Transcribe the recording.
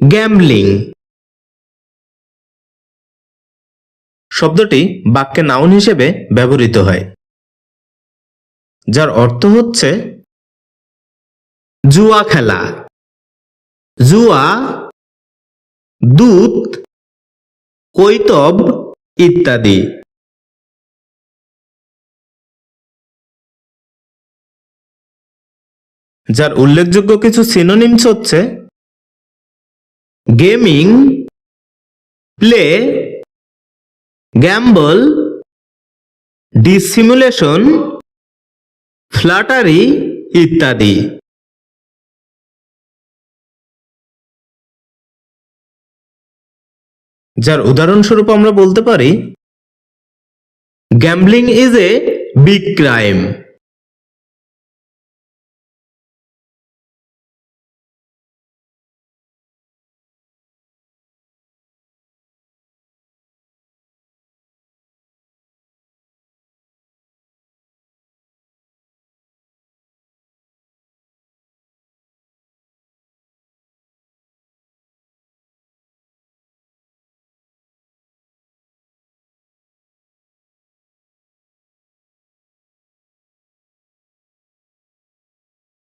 Gambling শব্দটি বাক্যে noun হিসেবে ব্যবহৃত হয়, যার অর্থ হচ্ছে জুয়া খেলা। জুয়া, দুধ, কৈতব ইত্যাদি। যার উল্লেখযোগ্য কিছু সিনোনিমস হচ্ছে gaming play gamble dissimulation flattery ইত্যাদি। যার উদাহরণস্বরূপ আমরা বলতে পারি gambling is a big crime